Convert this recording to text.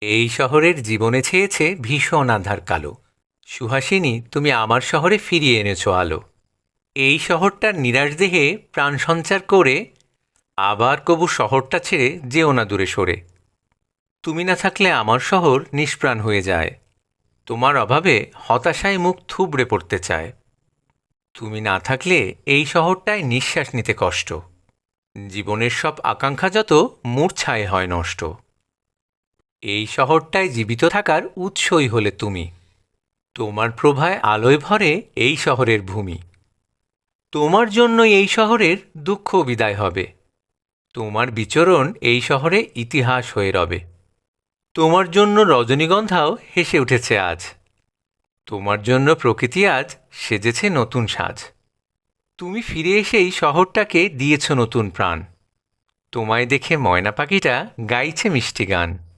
এই শহরের জীবনে ছেয়েছে ভীষণ আধার কালো। সুহাসিনী, তুমি আমার শহরে ফিরিয়ে এনেছো আলো। এই শহরটার নিরাশ দেহে প্রাণ সঞ্চার করে আবার কবু শহরটা ছেড়ে যেও না দূরে সরে। তুমি না থাকলে আমার শহর নিষ্প্রাণ হয়ে যায়। তোমার অভাবে হতাশায় মুখ থুবড়ে পড়তে চায়। তুমি না থাকলে এই শহরটায় নিঃশ্বাস নিতে কষ্ট। জীবনের সব আকাঙ্ক্ষা যত মূর্ছায় হয় নষ্ট। এই শহরটায় জীবিত থাকার উৎসই হলে তুমি। তোমার প্রভায় আলোয় ভরে এই শহরের ভূমি। তোমার জন্য এই শহরের দুঃখ বিদায় হবে। তোমার বিচরণ এই শহরে ইতিহাস হয়ে রবে। তোমার জন্য রজনীগন্ধাও হেসে উঠেছে আজ। তোমার জন্য প্রকৃতি আজ সেজেছে নতুন সাজ। তুমি ফিরে এসেই শহরটাকে দিয়েছ নতুন প্রাণ। তোমায় দেখে ময়না পাখিটা গাইছে মিষ্টি গান।